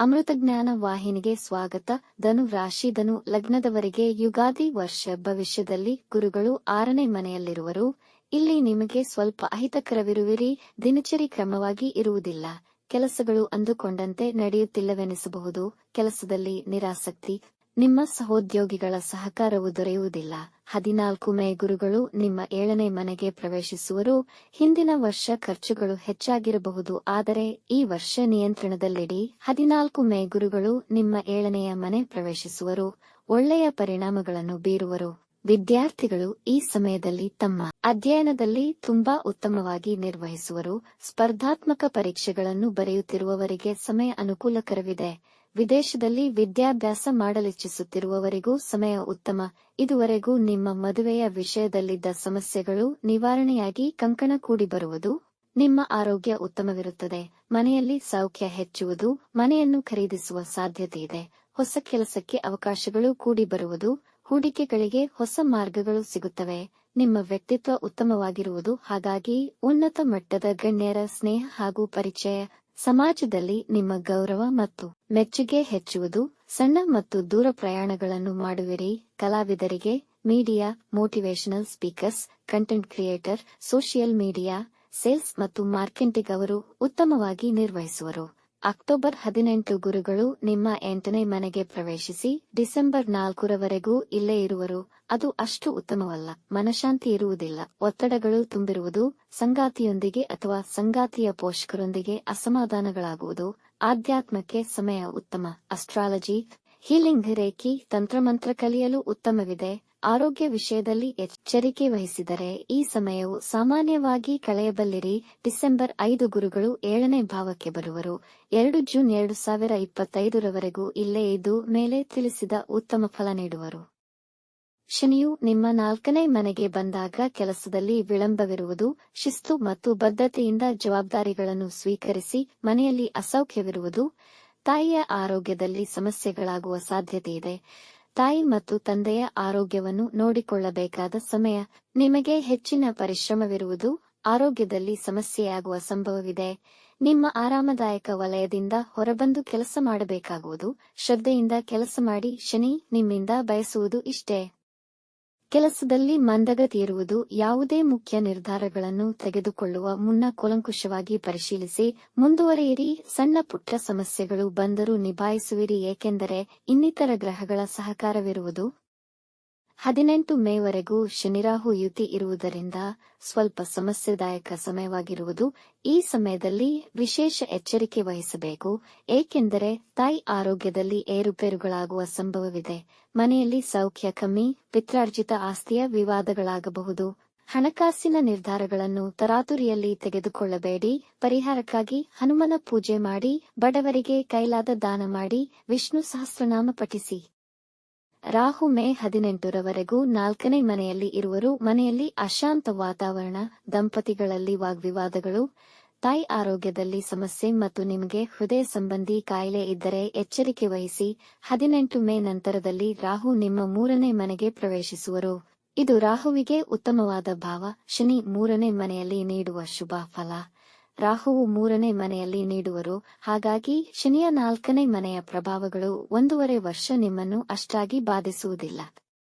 ಅಮೃತಜ್ಞಾನ ವಾಹಿನಿಗೆ ಸ್ವಾಗತ. ಧನು ರಾಶಿ, ಧನು ಲಗ್ನದವರಿಗೆ ಯುಗಾದಿ ವರ್ಷ ಭವಿಷ್ಯದಲ್ಲಿ ಗುರುಗಳು ಆರನೇ ಮನೆಯಲ್ಲಿರುವರು. ಇಲ್ಲಿ ನಿಮಗೆ ಸ್ವಲ್ಪ ಅಹಿತಕರವಿರುವಿರಿ. ದಿನಚರಿ ಕ್ರಮವಾಗಿ ಇರುವುದಿಲ್ಲ. ಕೆಲಸಗಳು ಅಂದುಕೊಂಡಂತೆ ನಡೆಯುತ್ತಿಲ್ಲವೆನಿಸಬಹುದು. ಕೆಲಸದಲ್ಲಿ ನಿರಾಸಕ್ತಿ ನಿಮ್ಮ ಸಹೋದ್ಯೋಗಿಗಳ ಸಹಕಾರವು ದೊರೆಯುವುದಿಲ್ಲ. ಹದಿನಾಲ್ಕು ಮೇ ಗುರುಗಳು ನಿಮ್ಮ ಏಳನೇ ಮನೆಗೆ ಪ್ರವೇಶಿಸುವರು. ಹಿಂದಿನ ವರ್ಷ ಖರ್ಚುಗಳು ಹೆಚ್ಚಾಗಿರಬಹುದು, ಆದರೆ ಈ ವರ್ಷ ನಿಯಂತ್ರಣದಲ್ಲಿಡಿ. ಹದಿನಾಲ್ಕು ಮೇ ಗುರುಗಳು ನಿಮ್ಮ ಏಳನೆಯ ಮನೆ ಪ್ರವೇಶಿಸುವರು. ಒಳ್ಳೆಯ ಪರಿಣಾಮಗಳನ್ನು ಬೀರುವರು. ವಿದ್ಯಾರ್ಥಿಗಳು ಈ ಸಮಯದಲ್ಲಿ ತಮ್ಮ ಅಧ್ಯಯನದಲ್ಲಿ ತುಂಬಾ ಉತ್ತಮವಾಗಿ ನಿರ್ವಹಿಸುವರು. ಸ್ಪರ್ಧಾತ್ಮಕ ಪರೀಕ್ಷೆಗಳನ್ನು ಬರೆಯುತ್ತಿರುವವರಿಗೆ ಸಮಯ ಅನುಕೂಲಕರವಿದೆ. ವಿದೇಶದಲ್ಲಿ ವಿದ್ಯಾಭ್ಯಾಸ ಮಾಡಲಿಚ್ಛಿಸುತ್ತಿರುವವರಿಗೂ ಸಮಯ ಉತ್ತಮ. ಇದುವರೆಗೂ ನಿಮ್ಮ ಮದುವೆಯ ವಿಷಯದಲ್ಲಿದ್ದ ಸಮಸ್ಯೆಗಳು ನಿವಾರಣೆಯಾಗಿ ಕಂಕಣ ಕೂಡಿ ಬರುವುದು ನಿಮ್ಮ ಆರೋಗ್ಯ ಉತ್ತಮವಿರುತ್ತದೆ. ಮನೆಯಲ್ಲಿ ಸೌಖ್ಯ ಹೆಚ್ಚುವುದು, ಮನೆಯನ್ನು ಖರೀದಿಸುವ ಸಾಧ್ಯತೆ ಇದೆ. ಹೊಸ ಕೆಲಸಕ್ಕೆ ಅವಕಾಶಗಳು ಕೂಡಿ ಬರುವುದು, ಹೂಡಿಕೆಗಳಿಗೆ ಹೊಸ ಮಾರ್ಗಗಳು ಸಿಗುತ್ತವೆ. ನಿಮ್ಮ ವ್ಯಕ್ತಿತ್ವ ಉತ್ತಮವಾಗಿರುವುದು, ಹಾಗಾಗಿ ಉನ್ನತ ಮಟ್ಟದ ಗಣ್ಯರ ಸ್ನೇಹ ಹಾಗೂ ಪರಿಚಯ ಸಮಾಜದಲ್ಲಿ ನಿಮ್ಮ ಗೌರವ ಮತ್ತು ಮೆಚ್ಚುಗೆ ಹೆಚ್ಚುವುದು, ಸಣ್ಣ ಮತ್ತು ದೂರ ಪ್ರಯಾಣಗಳನ್ನು ಮಾಡುವಿರಿ. ಕಲಾವಿದರಿಗೆ media, motivational speakers, content creator, social media, sales ಮತ್ತು ಮಾರ್ಕೆಟಿಂಗ್ ಅವರು ಉತ್ತಮವಾಗಿ ನಿರ್ವಹಿಸುವರು. ಅಕ್ಟೋಬರ್ ಹದಿನೆಂಟು ಗುರುಗಳು ನಿಮ್ಮ ಎಂಟನೇ ಮನೆಗೆ ಪ್ರವೇಶಿಸಿ ಡಿಸೆಂಬರ್ ನಾಲ್ಕರವರೆಗೂ ಇಲ್ಲೇ ಇರುವರು. ಅದು ಅಷ್ಟು ಉತ್ತಮವಲ್ಲ. ಮನಶಾಂತಿ ಇರುವುದಿಲ್ಲ. ಒತ್ತಡಗಳು ತುಂಬಿರುವುದು ಸಂಗಾತಿಯೊಂದಿಗೆ ಅಥವಾ ಸಂಗಾತಿಯ ಪೋಷಕರೊಂದಿಗೆ ಅಸಮಾಧಾನಗಳಾಗುವುದು. ಆಧ್ಯಾತ್ಮಕ್ಕೆ ಸಮಯ ಉತ್ತಮ. ಅಸ್ಟ್ರಾಲಜಿ, ಹೀಲಿಂಗ್ ರೇಖಿ, ತಂತ್ರಮಂತ್ರ ಕಲಿಯಲು ಉತ್ತಮವಿದೆ. ಆರೋಗ್ಯ ವಿಷಯದಲ್ಲಿ ಎಚ್ಚರಿಕೆ ವಹಿಸಿದರೆ ಈ ಸಮಯವು ಸಾಮಾನ್ಯವಾಗಿ ಕಳೆಯಬಲ್ಲಿರಿ. ಡಿಸೆಂಬರ್ ಐದು ಗುರುಗಳು ಏಳನೇ ಭಾವಕ್ಕೆ ಬರುವರು. ಎರಡು ಜೂನ್ ಎರಡು ಸಾವಿರ ಇಪ್ಪತ್ತೈದರವರೆಗೂ ಇಲ್ಲೇ ಇದ್ದು ಮೇಲೆ ತಿಳಿಸಿದ ಉತ್ತಮ ಫಲ ನೀಡುವರು. ಶನಿಯು ನಿಮ್ಮ ನಾಲ್ಕನೇ ಮನೆಗೆ ಬಂದಾಗ ಕೆಲಸದಲ್ಲಿ ವಿಳಂಬವಿರುವುದು, ಶಿಸ್ತು ಮತ್ತು ಬದ್ಧತೆಯಿಂದ ಜವಾಬ್ದಾರಿಗಳನ್ನು ಸ್ವೀಕರಿಸಿ ಮನೆಯಲ್ಲಿ ಅಸೌಖ್ಯವಿರುವುದು, ತಾಯಿಯ ಆರೋಗ್ಯದಲ್ಲಿ ಸಮಸ್ಯೆಗಳಾಗುವ ಸಾಧ್ಯತೆಯಿದೆ ತಾಯಿ ಮತ್ತು ತಂದೆಯ ಆರೋಗ್ಯವನ್ನು ನೋಡಿಕೊಳ್ಳಬೇಕಾದ ಸಮಯ. ನಿಮಗೆ ಹೆಚ್ಚಿನ ಪರಿಶ್ರಮವಿರುವುದು ಆರೋಗ್ಯದಲ್ಲಿ ಸಮಸ್ಯೆಯಾಗುವ ಸಂಭವವಿದೆ. ನಿಮ್ಮ ಆರಾಮದಾಯಕ ವಲಯದಿಂದ ಹೊರಬಂದು ಕೆಲಸ ಮಾಡಬೇಕಾಗುವುದು. ಶ್ರದ್ಧೆಯಿಂದ ಕೆಲಸ ಮಾಡಿ, ಶನಿ ನಿಮ್ಮಿಂದ ಬಯಸುವುದು ಇಷ್ಟೇ. ಕೆಲಸದಲ್ಲಿ ಮಂದಗತಿ ಇರುವುದು ಯಾವುದೇ ಮುಖ್ಯ ನಿರ್ಧಾರಗಳನ್ನು ತೆಗೆದುಕೊಳ್ಳುವ ಮುನ್ನ ಕೂಲಂಕುಷವಾಗಿ ಪರಿಶೀಲಿಸಿ, ಮುಂದುವರಿಯಿರಿ. ಸಣ್ಣ ಪುಟ್ಟ ಸಮಸ್ಯೆಗಳು ಬಂದರೂ ನಿಭಾಯಿಸುವಿರಿ. ಏಕೆಂದರೆ ಇನ್ನಿತರ ಗ್ರಹಗಳ ಸಹಕಾರವಿರುವುದು ಹದಿನೆಂಟು ಮೇವರೆಗೂ ಶನಿರಾಹು ಯುತಿ ಇರುವುದರಿಂದ ಸ್ವಲ್ಪ ಸಮಸ್ಯೆದಾಯಕ ಸಮಯವಾಗಿರುವುದು ಈ ಸಮಯದಲ್ಲಿ ವಿಶೇಷ ಎಚ್ಚರಿಕೆ ವಹಿಸಬೇಕು, ಏಕೆಂದರೆ ತಾಯಿ ಆರೋಗ್ಯದಲ್ಲಿ ಏರುಪೇರುಗಳಾಗುವ ಸಂಭವವಿದೆ. ಮನೆಯಲ್ಲಿ ಸೌಖ್ಯ ಕಮ್ಮಿ, ಪಿತ್ರಾರ್ಜಿತ ಆಸ್ತಿಯ ವಿವಾದಗಳಾಗಬಹುದು. ಹಣಕಾಸಿನ ನಿರ್ಧಾರಗಳನ್ನು ತರಾತುರಿಯಲ್ಲಿ ತೆಗೆದುಕೊಳ್ಳಬೇಡಿ, ಪರಿಹಾರಕ್ಕಾಗಿ ಹನುಮನ ಪೂಜೆ ಮಾಡಿ, ಬಡವರಿಗೆ ಕೈಲಾದ ದಾನ ಮಾಡಿ, ವಿಷ್ಣು ಸಹಸ್ರನಾಮ ಪಠಿಸಿ. ರಾಹು ಮೇ ಹದಿನೆಂಟರವರೆಗೂ ನಾಲ್ಕನೇ ಮನೆಯಲ್ಲಿ ಇರುವರು. ಮನೆಯಲ್ಲಿ ಅಶಾಂತ ವಾತಾವರಣ, ದಂಪತಿಗಳಲ್ಲಿ ವಾಗ್ವಿವಾದಗಳು ತಾಯಿ ಆರೋಗ್ಯದಲ್ಲಿ ಸಮಸ್ಯೆ ಮತ್ತು ನಿಮಗೆ ಹೃದಯ ಸಂಬಂಧಿ ಕಾಯಿಲೆ ಇದ್ದರೆ ಎಚ್ಚರಿಕೆ ವಹಿಸಿ. ಹದಿನೆಂಟು ಮೇ ನಂತರದಲ್ಲಿ ರಾಹು ನಿಮ್ಮ ಮೂರನೇ ಮನೆಗೆ ಪ್ರವೇಶಿಸುವರು. ಇದು ರಾಹುವಿಗೆ ಉತ್ತಮವಾದ ಭಾವ. ಶನಿ ಮೂರನೇ ಮನೆಯಲ್ಲಿ ನೀಡುವ ಶುಭ ಫಲ. ರಾಹುವು ಮೂರನೇ ಮನೆಯಲ್ಲಿ ನೀಡುವರು. ಹಾಗಾಗಿ ಶನಿಯ ನಾಲ್ಕನೇ ಮನೆಯ ಪ್ರಭಾವಗಳು ಒಂದೂವರೆ ವರ್ಷ ನಿಮ್ಮನ್ನು ಅಷ್ಟಾಗಿ ಬಾಧಿಸುವುದಿಲ್ಲ.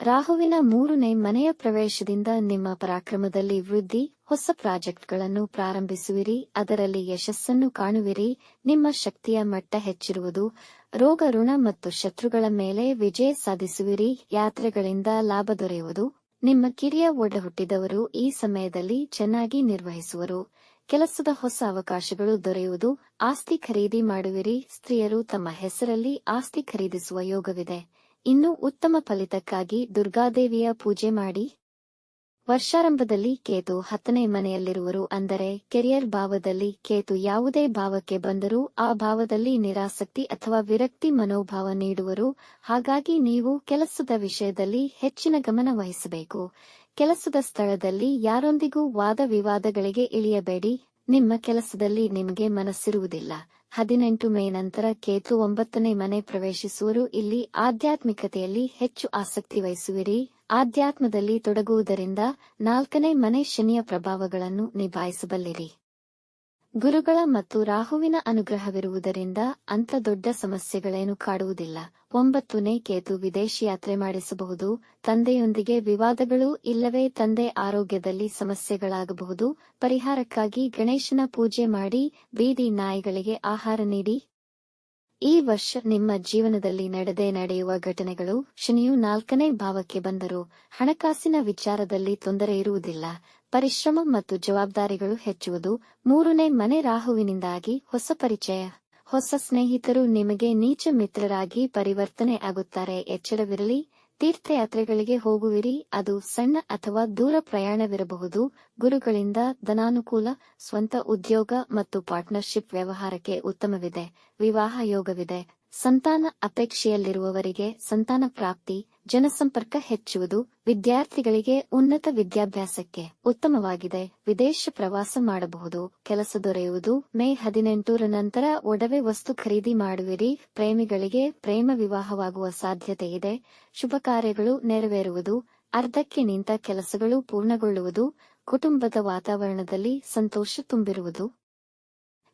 ರಾಹುವಿನ ಮೂರನೇ ಮನೆಯ ಪ್ರವೇಶದಿಂದ ನಿಮ್ಮ ಪರಾಕ್ರಮದಲ್ಲಿ ವೃದ್ಧಿ, ಹೊಸ ಪ್ರಾಜೆಕ್ಟ್ಗಳನ್ನು ಪ್ರಾರಂಭಿಸುವಿರಿ, ಅದರಲ್ಲಿ ಯಶಸ್ಸನ್ನು ಕಾಣುವಿರಿ, ನಿಮ್ಮ ಶಕ್ತಿಯ ಮಟ್ಟ ಹೆಚ್ಚಿರುವುದು, ರೋಗ, ಋಣ ಮತ್ತು ಶತ್ರುಗಳ ಮೇಲೆ ವಿಜಯ ಸಾಧಿಸುವಿರಿ, ಯಾತ್ರೆಗಳಿಂದ ಲಾಭ ದೊರೆಯುವುದು, ನಿಮ್ಮ ಕಿರಿಯ ಒಡ್ಡ ಹುಟ್ಟಿದವರು ಈ ಸಮಯದಲ್ಲಿ ಚೆನ್ನಾಗಿ ನಿರ್ವಹಿಸುವರು. ಕೆಲಸದ ಹೊಸ ಅವಕಾಶಗಳು ದೊರೆಯುವುದು ಆಸ್ತಿ ಖರೀದಿ ಮಾಡುವಿರಿ. ಸ್ತ್ರೀಯರು ತಮ್ಮ ಹೆಸರಲ್ಲಿ ಆಸ್ತಿ ಖರೀದಿಸುವ ಯೋಗವಿದೆ. ಇನ್ನು ಉತ್ತಮ ಫಲಿತಕ್ಕಾಗಿ ದುರ್ಗಾದೇವಿಯ ಪೂಜೆ ಮಾಡಿ. ವರ್ಷಾರಂಭದಲ್ಲಿ ಕೇತು ಹತ್ತನೇ ಮನೆಯಲ್ಲಿರುವರು. ಅಂದರೆ ಕೆರಿಯರ್ ಭಾವದಲ್ಲಿ ಕೇತು ಯಾವುದೇ ಭಾವಕ್ಕೆ ಬಂದರೂ ಆ ಭಾವದಲ್ಲಿ ನಿರಾಸಕ್ತಿ ಅಥವಾ ವಿರಕ್ತಿ ಮನೋಭಾವ ನೀಡುವರು. ಹಾಗಾಗಿ ನೀವು ಕೆಲಸದ ವಿಷಯದಲ್ಲಿ ಹೆಚ್ಚಿನ ಗಮನ ವಹಿಸಬೇಕು. ಕೆಲಸದ ಸ್ಥಳದಲ್ಲಿ ಯಾರೊಂದಿಗೂ ವಾದ ವಿವಾದಗಳಿಗೆ ಇಳಿಯಬೇಡಿ. ನಿಮ್ಮ ಕೆಲಸದಲ್ಲಿ ನಿಮಗೆ ಮನಸ್ಸಿರುವುದಿಲ್ಲ. ಹದಿನೆಂಟು ಮೇ ನಂತರ ಕೇತು ಒಂಬತ್ತನೇ ಮನೆ ಪ್ರವೇಶಿಸುವರು. ಇಲ್ಲಿ ಆಧ್ಯಾತ್ಮಿಕತೆಯಲ್ಲಿ ಹೆಚ್ಚು ಆಸಕ್ತಿ ವಹಿಸುವಿರಿ. ಆಧ್ಯಾತ್ಮದಲ್ಲಿ ತೊಡಗುವುದರಿಂದ ನಾಲ್ಕನೇ ಮನೆ ಶನಿಯ ಪ್ರಭಾವಗಳನ್ನು ನಿಭಾಯಿಸಬಲ್ಲಿರಿ. ಗುರುಗಳ ಮತ್ತು ರಾಹುವಿನ ಅನುಗ್ರಹವಿರುವುದರಿಂದ ಅಂಥ ದೊಡ್ಡ ಸಮಸ್ಯೆಗಳೇನು ಕಾಡುವುದಿಲ್ಲ. ಒಂಬತ್ತನೇ ಕೇತು ವಿದೇಶಿ ಯಾತ್ರೆ ಮಾಡಿಸಬಹುದು. ತಂದೆಯೊಂದಿಗೆ ವಿವಾದಗಳು ಇಲ್ಲವೇ ತಂದೆ ಆರೋಗ್ಯದಲ್ಲಿ ಸಮಸ್ಯೆಗಳಾಗಬಹುದು. ಪರಿಹಾರಕ್ಕಾಗಿ ಗಣೇಶನ ಪೂಜೆ ಮಾಡಿ ಬೀದಿ ನಾಯಿಗಳಿಗೆ ಆಹಾರ ನೀಡಿ. ಈ ವರ್ಷ ನಿಮ್ಮ ಜೀವನದಲ್ಲಿ ನಡೆದೇ ನಡೆಯುವ ಘಟನೆಗಳು ಶನಿಯು ನಾಲ್ಕನೇ ಭಾವಕ್ಕೆ ಬಂದರು ಹಣಕಾಸಿನ ವಿಚಾರದಲ್ಲಿ ತೊಂದರೆ ಇರುವುದಿಲ್ಲ. ಪರಿಶ್ರಮ ಮತ್ತು ಜವಾಬ್ದಾರಿಗಳು ಹೆಚ್ಚುವುದು ಮೂರನೇ ಮನೆ ರಾಹುವಿನಿಂದಾಗಿ ಹೊಸ ಪರಿಚಯ. ಹೊಸ ಸ್ನೇಹಿತರು ನಿಮಗೆ ನೀಚ ಮಿತ್ರರಾಗಿ ಪರಿವರ್ತನೆ ಆಗುತ್ತಾರೆ. ಎಚ್ಚರವಿರಲಿ, ತೀರ್ಥಯಾತ್ರೆಗಳಿಗೆ ಹೋಗುವಿರಿ. ಅದು ಸಣ್ಣ ಅಥವಾ ದೂರ ಪ್ರಯಾಣವಿರಬಹುದು. ಗುರುಗಳಿಂದ ಧನಾನುಕೂಲ, ಸ್ವಂತ ಉದ್ಯೋಗ ಮತ್ತು ಪಾರ್ಟ್ನರ್ಶಿಪ್ ವ್ಯವಹಾರಕ್ಕೆ ಉತ್ತಮವಿದೆ. ವಿವಾಹ ಯೋಗವಿದೆ. ಸಂತಾನ ಅಪೇಕ್ಷೆಯಲ್ಲಿರುವವರಿಗೆ ಸಂತಾನ ಪ್ರಾಪ್ತಿ, ಜನಸಂಪರ್ಕ ಹೆಚ್ಚುವುದು ವಿದ್ಯಾರ್ಥಿಗಳಿಗೆ ಉನ್ನತ ವಿದ್ಯಾಭ್ಯಾಸಕ್ಕೆ ಉತ್ತಮವಾಗಿದೆ. ವಿದೇಶ ಪ್ರವಾಸ ಮಾಡಬಹುದು. ಕೆಲಸ ದೊರೆಯುವುದು ಮೇ ಹದಿನೆಂಟರ ನಂತರ ಒಡವೆ ವಸ್ತು ಖರೀದಿ ಮಾಡುವಿರಿ. ಪ್ರೇಮಿಗಳಿಗೆ ಪ್ರೇಮ ವಿವಾಹವಾಗುವ ಸಾಧ್ಯತೆ ಇದೆ. ಶುಭ ಕಾರ್ಯಗಳು ನೆರವೇರುವುದು. ಅರ್ಧಕ್ಕೆ ನಿಂತ ಕೆಲಸಗಳು ಪೂರ್ಣಗೊಳ್ಳುವುದು. ಕುಟುಂಬದ ವಾತಾವರಣದಲ್ಲಿ ಸಂತೋಷ ತುಂಬಿರುವುದು.